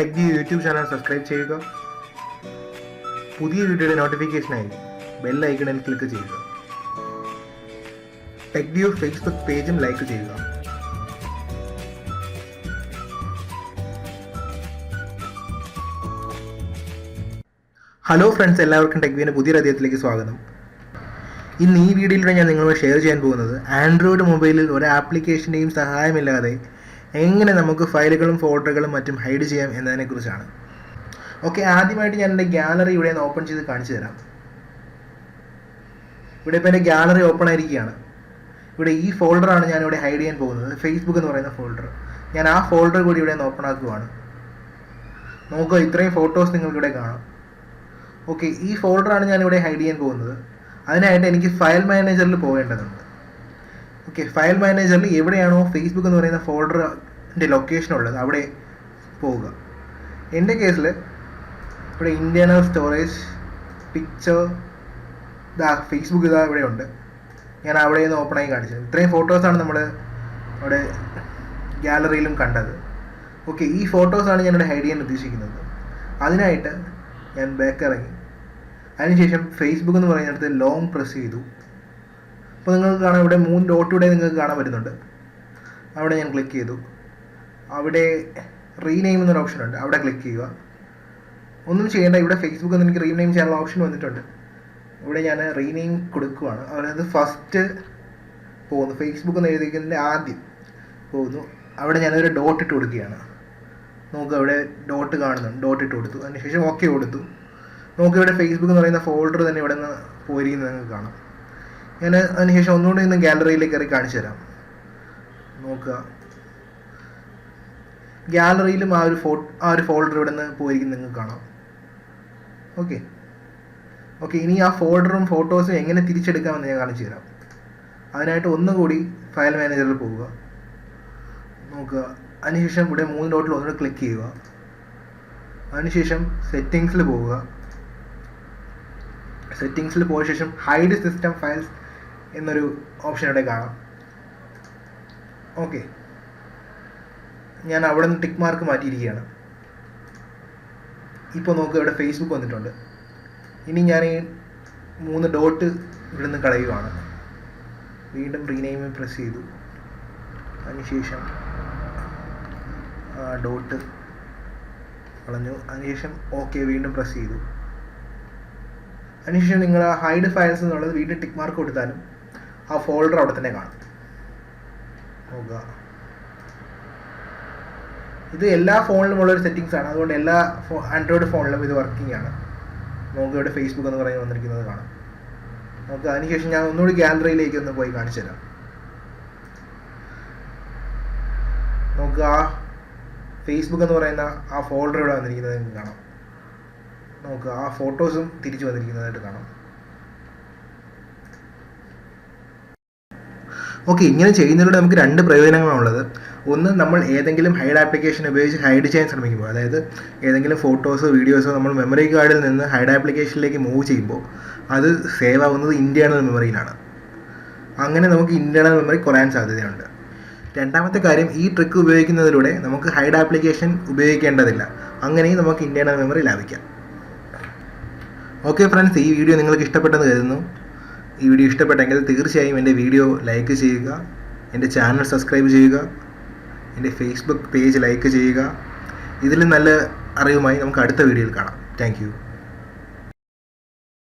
YouTube channel subscribe ചെയ്യുക. പുതിയ വീഡിയോയുടെ നോട്ടിഫിക്കേഷനായി ബെൽ ഐക്കണിൽ ക്ലിക്ക് ചെയ്യുക. ടെക് വ്യൂ ഫേസ്ബുക്ക് പേജും ലൈക്ക് ചെയ്യുക. ഹലോ ഫ്രണ്ട്സ് എല്ലാവർക്കും ടെക്വീന്റെ പുതിയ അധ്യായത്തിലേക്ക് സ്വാഗതം. ഇന്ന് ഈ വീഡിയോയിലൂടെ ഞാൻ നിങ്ങളോട് ഷെയർ ചെയ്യാൻ പോകുന്നത് ആൻഡ്രോയിഡ് മൊബൈലിൽ ഒരു ആപ്ലിക്കേഷന്റെയും സഹായമില്ലാതെ എങ്ങനെ നമുക്ക് ഫയലുകളും ഫോൾഡറുകളും മറ്റും ഹൈഡ് ചെയ്യാം എന്നതിനെക്കുറിച്ചാണ്. ഓക്കെ ആദ്യമായിട്ട് ഞാൻ എന്റെ ഗാലറി ഇവിടെ നിന്ന് ഓപ്പൺ ചെയ്ത് കാണിച്ചു തരാം. ഇവിടെ ഇപ്പോൾ എന്റെ ഗാലറി ഓപ്പൺ ആയിരിക്കുകയാണ്. ഇവിടെ ഈ ഫോൾഡറാണ് ഞാൻ ഇവിടെ ഹൈഡ് ചെയ്യാൻ പോകുന്നത്. ഫേസ്ബുക്ക് എന്ന് പറയുന്ന ഫോൾഡർ ഞാൻ ആ ഫോൾഡർ കൂടി ഇവിടെ നിന്ന് ഓപ്പൺ ആക്കുവാണ്. നോക്കുക ഇത്രയും ഫോട്ടോസ് നിങ്ങൾക്ക് ഇവിടെ കാണാം. ഓക്കെ ഈ ഫോൾഡറാണ് ഞാൻ ഇവിടെ ഹൈഡ് ചെയ്യാൻ പോകുന്നത്. അതിനായിട്ട് എനിക്ക് ഫയൽ മാനേജറിൽ പോകേണ്ടതുണ്ട്. ഓക്കെ ഫയൽ മാനേജറിൽ എവിടെയാണോ ഫേസ്ബുക്ക് എന്ന് പറയുന്ന ഫോൾഡറിന്റെ ലൊക്കേഷൻ ഉള്ളത് അവിടെ പോവുക. എന്റെ കേസിൽ ഇവിടെ ഇന്റേർണൽ സ്റ്റോറേജ് പിക്ചർ ഇതാ ഫേസ്ബുക്ക് ഇതാ ഇവിടെ ഉണ്ട്. ഞാൻ അവിടെ നിന്ന് ഓപ്പണായി കാണിച്ചത് ഇത്രയും ഫോട്ടോസാണ് നമ്മൾ അവിടെ ഗ്യാലറിയിലും കണ്ടത്. ഓക്കെ ഈ ഫോട്ടോസാണ് ഞാനിവിടെ ഹൈഡ് ചെയ്യാൻ ഉദ്ദേശിക്കുന്നത്. അതിനായിട്ട് ഞാൻ ബാക്ക് ഇറങ്ങി. അതിനുശേഷം ഫേസ്ബുക്ക് എന്ന് പറയുന്നിടത്ത് ലോങ് പ്രസ് ചെയ്തു. അപ്പോൾ നിങ്ങൾക്ക് കാണാം ഇവിടെ മൂന്ന് ഡോട്ട് ഇവിടെ നിങ്ങൾക്ക് കാണാൻ പറ്റുന്നുണ്ട്. അവിടെ ഞാൻ ക്ലിക്ക് ചെയ്തു. അവിടെ റീനെയിം എന്നൊരു ഓപ്ഷൻ ഉണ്ട്. അവിടെ ക്ലിക്ക് ചെയ്യുക. ഒന്നും ചെയ്യേണ്ട ഇവിടെ ഫേസ്ബുക്ക് എന്ന് എനിക്ക് റീനെയിം ചെയ്യാനുള്ള ഓപ്ഷൻ വന്നിട്ടുണ്ട്. ഇവിടെ ഞാൻ റീനെയിം കൊടുക്കുവാണ്. അതായത് ഫസ്റ്റ് പോകുന്നു. ഫേസ്ബുക്ക് എന്ന് എഴുതിക്കുന്നതിന്റെ ആദ്യം പോകുന്നു. അവിടെ ഞാനൊരു ഡോട്ട് ഇട്ട് കൊടുക്കുകയാണ്. നോക്കുക അവിടെ ഡോട്ട് കാണുന്നുണ്ട്. ഡോട്ട് ഇട്ട് കൊടുത്തു. അതിനുശേഷം ഓക്കെ കൊടുത്തു. നോക്കുക ഇവിടെ ഫേസ്ബുക്ക് എന്ന് പറയുന്ന ഫോൾഡർ തന്നെ ഇവിടെ നിന്ന് പോയിരിക്കുന്നത് നിങ്ങൾക്ക് കാണാം. ഞാൻ അതിനുശേഷം ഒന്നുകൂടി ഇന്ന് ഗാലറിയിലേക്ക് കയറി കാണിച്ചു തരാം. നോക്കുക. ഗാലറിയിലും ആ ഒരു ഫോ ആ ഒരു ഫോൾഡർ ഇവിടെ നിന്ന് പോയിരിക്കും നിങ്ങൾക്ക് കാണാം. ഓക്കെ ഓക്കെ ഇനി ആ ഫോൾഡറും ഫോട്ടോസും എങ്ങനെ തിരിച്ചെടുക്കാമെന്ന് ഞാൻ കാണിച്ചു തരാം. അതിനായിട്ട് ഒന്നുകൂടി ഫയൽ മാനേജറിൽ പോവുക. നോക്കുക. അതിനുശേഷം ഇവിടെ മൂന്ന് ഡോട്ടിൽ ഒന്നുകൂടെ ക്ലിക്ക് ചെയ്യുക. അതിനുശേഷം സെറ്റിങ്സിൽ പോവുക. സെറ്റിങ്സിൽ പോയ ശേഷം ഹൈഡ് സിസ്റ്റം ഫയൽസ് എന്നൊരു ഓപ്ഷൻ ഇവിടെ കാണാം. ഓക്കെ ഞാൻ അവിടെ നിന്ന് ടിക്ക് മാർക്ക് മാറ്റിയിരിക്കുകയാണ്. ഇപ്പോൾ നോക്കുക ഇവിടെ ഫേസ്ബുക്ക് വന്നിട്ടുണ്ട്. ഇനി ഞാൻ ഈ മൂന്ന് ഡോട്ട് ഇവിടെ നിന്ന് കളയുകയാണ് വീണ്ടും റീനെയിം പ്രസ് ചെയ്തു. അതിനുശേഷം ഡോട്ട് കളഞ്ഞു. അതിനുശേഷം ഓക്കെ വീണ്ടും പ്രസ് ചെയ്തു. അതിനുശേഷം നിങ്ങൾ ഹൈഡ് ഫയൽസ് എന്നുള്ളത് വീണ്ടും ടിക്ക് മാർക്ക് കൊടുത്താലും ആ ഫോൾഡർ അവിടെ തന്നെ കാണും. നോക്കുക. ഇത് എല്ലാ ഫോണിലും ഉള്ള ഒരു സെറ്റിങ്സ് ആണ്. അതുകൊണ്ട് എല്ലാ ആൻഡ്രോയിഡ് ഫോണിലും ഇത് വർക്കിംഗ് ആണ്. നമുക്ക് ഇവിടെ ഫേസ്ബുക്ക് എന്ന് പറയുന്നത് വന്നിരിക്കുന്നത് കാണാം. നമുക്ക് അതിനുശേഷം ഞാൻ ഒന്നുകൂടി ഗാലറിയിലേക്ക് ഒന്ന് പോയി കാണിച്ചു തരാം. നമുക്ക് ആ ഫേസ്ബുക്ക് എന്ന് പറയുന്ന ആ ഫോൾഡർ ഇവിടെ വന്നിരിക്കുന്നത് കാണാം. നമുക്ക് ആ ഫോട്ടോസും തിരിച്ചു വന്നിരിക്കുന്നതായിട്ട് കാണാം. ഓക്കെ ഇങ്ങനെ ചെയ്യുന്നതിലൂടെ നമുക്ക് രണ്ട് പ്രയോജനങ്ങളാണുള്ളത് ഒന്ന് നമ്മൾ ഏതെങ്കിലും ഹൈഡ് ആപ്ലിക്കേഷൻ ഉപയോഗിച്ച് ഹൈഡ് ചെയ്യാൻ ശ്രമിക്കുമ്പോൾ അതായത് ഏതെങ്കിലും ഫോട്ടോസോ വീഡിയോസോ നമ്മൾ മെമ്മറി കാർഡിൽ നിന്ന് ഹൈഡ് ആപ്ലിക്കേഷനിലേക്ക് മൂവ് ചെയ്യുമ്പോൾ അത് സേവ് ആവുന്നത് ഇന്റേർണൽ മെമ്മറിയിലാണ് അങ്ങനെ നമുക്ക് ഇന്റേർണൽ മെമ്മറി കുറയാൻ സാധ്യതയുണ്ട്. രണ്ടാമത്തെ കാര്യം ഈ ട്രിക്ക് ഉപയോഗിക്കുന്നതിലൂടെ നമുക്ക് ഹൈഡ് ആപ്ലിക്കേഷൻ ഉപയോഗിക്കേണ്ടതില്ല. അങ്ങനെയും നമുക്ക് ഇന്റേർണൽ മെമ്മറി ലാഭിക്കാം. ഓക്കെ ഫ്രണ്ട്സ് ഈ വീഡിയോ നിങ്ങൾക്ക് ഇഷ്ടപ്പെട്ടെന്ന് കരുതുന്നു. ഈ വീഡിയോ ഇഷ്ടപ്പെട്ടെങ്കിൽ തീർച്ചയായും എന്റെ വീഡിയോ ലൈക്ക് ചെയ്യുക എന്റെ ചാനൽ സബ്സ്ക്രൈബ് ചെയ്യുക എന്റെ ഫേസ്ബുക്ക് പേജ് ലൈക്ക് ചെയ്യുക. ഇതിൽ നല്ല അറിവുമായി നമുക്ക് അടുത്ത വീഡിയോയിൽ കാണാം. താങ്ക്